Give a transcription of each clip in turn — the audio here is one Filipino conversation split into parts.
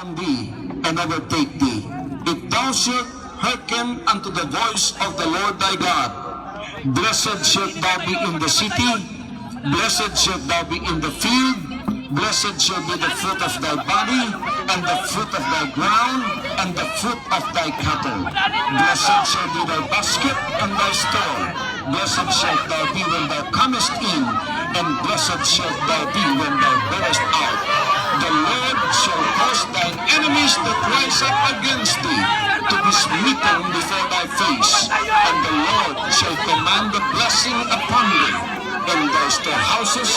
on thee and overtake thee. If thou shalt hearken unto the voice of the Lord thy God, blessed shalt thou be in the city, blessed shalt thou be in the field, blessed shall be the fruit of thy body, and the fruit of thy ground, and the fruit of thy cattle. Blessed shall be thy basket and thy store. Blessed shalt thou be when thou comest in, and blessed shalt thou be when thou goest out. The Lord shall cause thine enemies that rise up against thee to be smitten before thy face, and the Lord shall command the blessing upon thee in thy storehouses,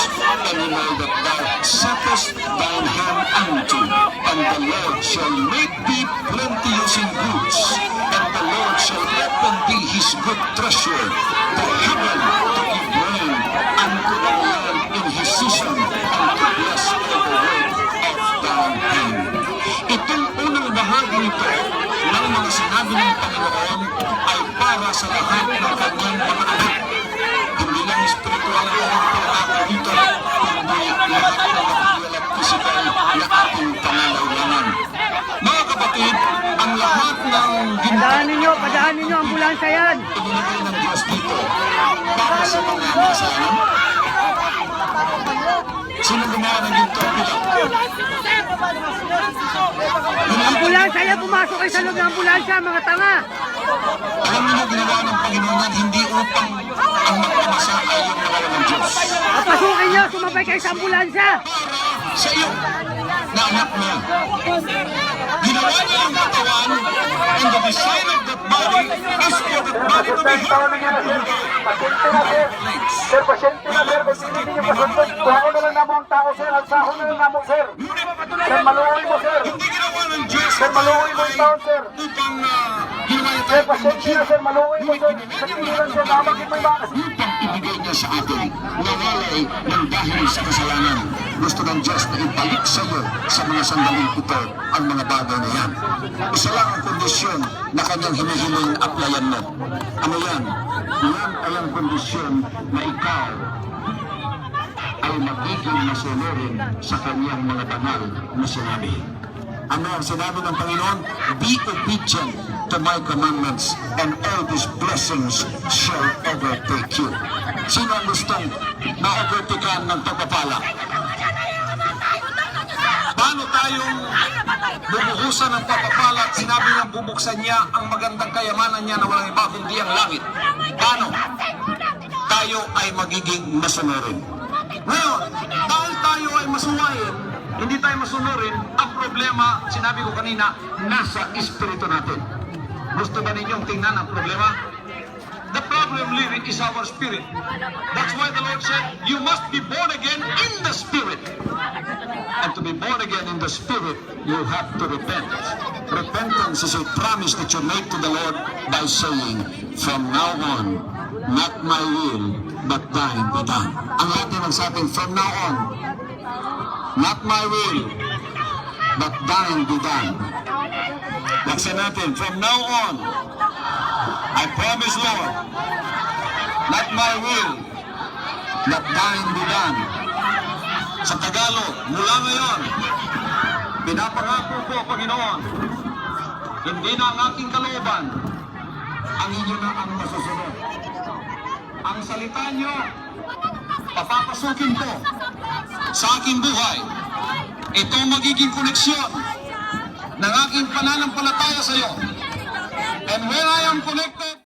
and in all that thou settest thine hand unto. And the Lord shall make thee plenteous in goods, and the Lord shall open thee his good treasure, the heaven to give rain unto the land in his season, and to bless the work of thine hand. Itong unang bahagi nito ng mga sinabi ng Panginoon ay para sa lahat ng kanyang mga anak hindi lang spiritual ang kanyang pangako dito, kundi lahat ng material at physical na ating pangangailangan. Mga kapatid, ang lahat ng ginto Padaan ninyo, padaan ninyo, ambulansya yan. ibinigay ng Diyos dito para sa mga kasalanan. Sino gumawa ng ginto? Bilang. Ambulansya yan, pumasok kayo sa loob ng ambulansya, mga tanga. Alam niyo, ginawa ng Panginoon hindi upang ang magpamasa ay yung nawala ng Diyos. Papasukin nyo, sumabay kayo sa ambulansya. sa iyo na anak mo. Ginawa niya ang katawan be legs. Sir, pasyente na sir, kung hindi ninyo pasundot, tuhon na lang namo ang tao sir, at sahon na lang namo sir. Sir, maluoy mo sir. Sir, maluoy mo yung taon sir. Sir, pasyente na sir, mo. Sa tinilan sir, ibigay niya sa atin nawalay ng dahil sa kasalanan. Gusto ng Diyos na ibalik sa iyo sa mga sandaling ito ang mga bagay na yan. Isa lang ang kondisyon na kanyang hinihiling applyan mo. Ano yan? Yan ay ang kondisyon na ikaw ay magiging masunurin sa kanyang mga banal na sinabi. Ang sinabi ng Panginoon? Be obedient to my commandments and all these blessings shall overtake you. Sino ang gustong na-overtakean ng pagpapala? Paano tayong bubuhusan ng pagpapala at sinabi niyang bubuksan niya ang magandang kayamanan niya na walang iba kundi ang langit? Paano? Tayo ay magiging masunurin. Ngayon, dahil tayo tayo masunurin, ang problema, sinabi ko kanina, nasa espiritu natin. Gusto ba ninyong tingnan ang problema? The problem really is our spirit. That's why the Lord said, you must be born again in the spirit. And to be born again in the spirit, you have to repent. Repentance is a promise that you make to the Lord by saying, from now on, not my will, but thine be done. Ang lahat naman sa atin, from now on, not my will, but thine be done. Laksan natin, from now on, I promise, Lord, not my will, but thine be done. Sa Tagalog, mula ngayon, pinapangako ko, Panginoon, hindi na ang aking kalooban, ang inyo na ang masusunod. Ang salita nyo, papapasukin ko sa aking buhay. Ito magiging koneksyon ng aking pananampalataya sa iyo. And when I am connected